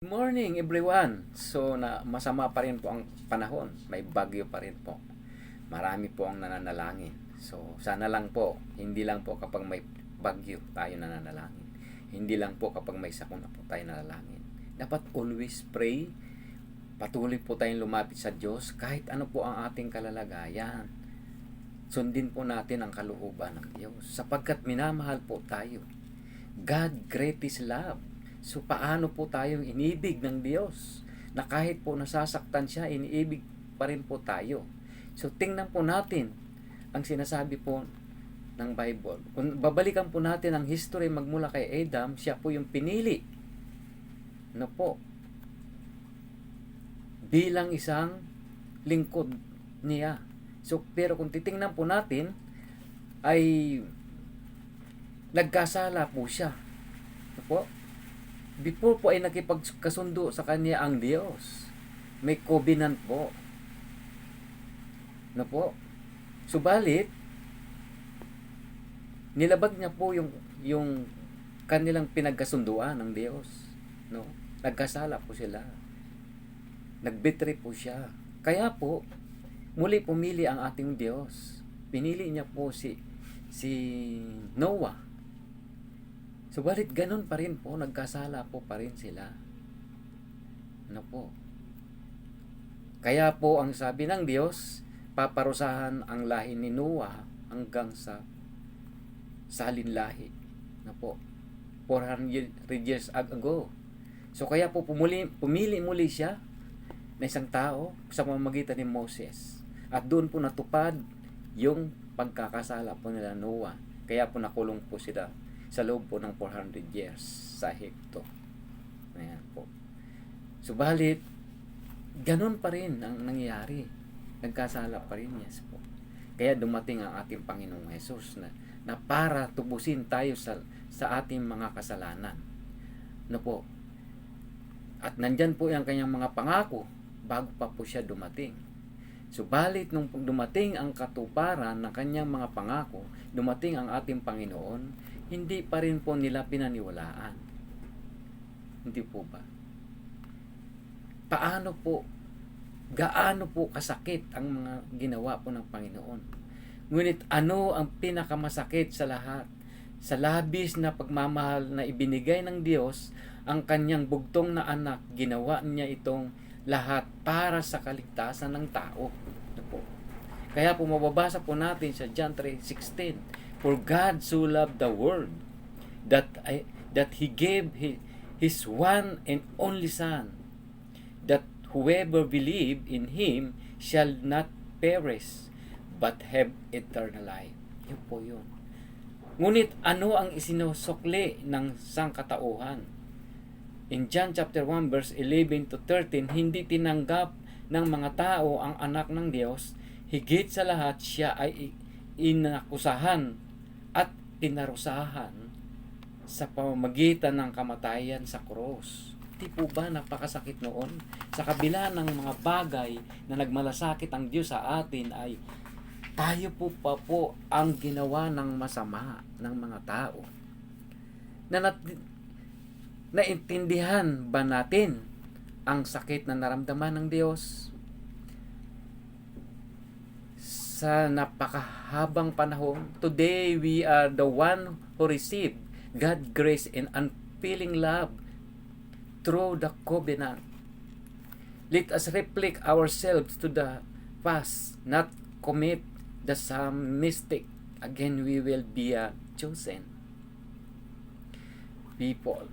Good morning everyone. So na masama pa rin po ang panahon. May bagyo pa rin po. Marami po ang nananalangin. So sana lang po, hindi lang po kapag may bagyo tayo nananalangin. Hindi lang po kapag may sakuna po tayo nananalangin. Dapat always pray. Patuloy po tayong lumapit sa Diyos kahit ano po ang ating kalalagayan. Sundin po natin ang kalooban ng Diyos sapagkat minamahal po tayo. God great is love. So paano po tayong inibig ng Diyos na kahit po nasasaktan siya, iniibig pa rin po tayo. So tingnan po natin ang sinasabi po ng Bible. Kung babalikan po natin ang history magmula kay Adam, siya po yung pinili. No po. Bilang isang lingkod niya. So pero kung titingnan po natin ay nagkasala po siya. No po? Before po ay nakipagkasundo sa kanya ang Diyos. May covenant po. Na po. Subalit, nilabag niya po yung, yung kanilang pinagkasunduan ng Diyos. No? Nagkasala po sila. Nagbitray po siya. Kaya po, muli pumili ang ating Diyos. Pinili niya po si si Noah Subalit ganun pa rin po, nagkasala po pa rin sila. Ano po? Kaya po ang sabi ng Diyos, paparusahan ang lahi ni Noah hanggang sa salin lahi. Ano po? 400 years ago. So kaya po pumuli, pumili muli siya na isang tao sa pamamagitan ni Moses. At doon po natupad yung pagkakasala po nila Noah. Kaya po nakulong po sila sa loob po ng 400 years sa Hekto. Ayan po. Subalit, ganun pa rin ang nangyayari. Nagkasala pa rin, yes po. Kaya dumating ang ating Panginoong Yesus na, na para tubusin tayo sa, sa ating mga kasalanan. No po. At nandyan po yung kanyang mga pangako bago pa po siya dumating. Subalit nung dumating ang katuparan ng kanyang mga pangako, dumating ang ating Panginoon, hindi pa rin po nila pinaniwalaan. Hindi po ba? Paano po, gaano po kasakit ang mga ginawa po ng Panginoon? Ngunit ano ang pinakamasakit sa lahat? Sa labis na pagmamahal na ibinigay ng Diyos, ang kanyang bugtong na anak, ginawa niya itong lahat para sa kaligtasan ng tao. Ito po. Kaya po mababasa po natin sa John 3.16 For God so loved the world that I, that he gave his, his one and only son that whoever believe in him shall not perish but have eternal life. Yun po yun. Ngunit ano ang isinusukli ng sangkatauhan? In John chapter 1 verse 11 to 13, hindi tinanggap ng mga tao ang anak ng Diyos, higit sa lahat siya ay inakusahan at pinarusahan sa pamamagitan ng kamatayan sa krus. Di po ba napakasakit noon? Sa kabila ng mga bagay na nagmalasakit ang Diyos sa atin ay tayo po pa po ang ginawa ng masama ng mga tao. Na nat- naintindihan ba natin ang sakit na naramdaman ng Diyos? Sa napakahabang panahon, today we are the one who received God grace and unfailing love through the covenant. Let us reflect ourselves to the past, not commit the same mistake. Again, we will be a chosen people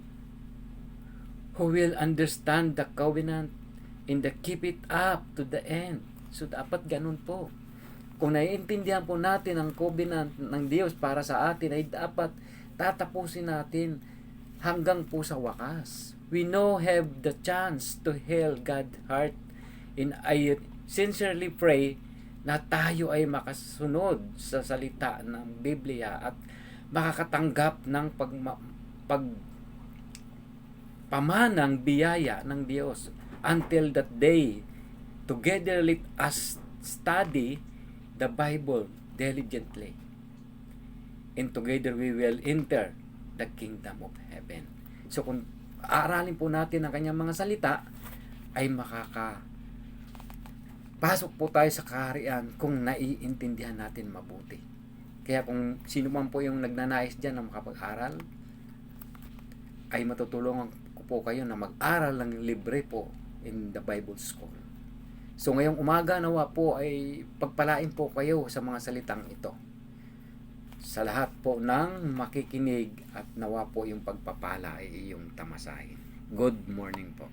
who will understand the covenant and the keep it up to the end. So, dapat ganun po. Kung naiintindihan po natin ang covenant ng Diyos para sa atin ay dapat tatapusin natin hanggang po sa wakas. We know have the chance to heal God's heart and I sincerely pray na tayo ay makasunod sa salita ng Biblia at makakatanggap ng pag, pag pamanang biyaya ng Diyos until that day together let us study the Bible diligently. And together we will enter the kingdom of heaven. So kung aaralin po natin ang kanyang mga salita, ay makaka pasok po tayo sa kaharian kung naiintindihan natin mabuti. Kaya kung sino man po yung nagnanais dyan na makapag-aral, ay matutulungan ko po kayo na mag-aral ng libre po in the Bible School. So ngayong umaga nawa po ay pagpalain po kayo sa mga salitang ito. Sa lahat po ng makikinig at nawa po yung pagpapala ay iyong tamasahin. Good morning po.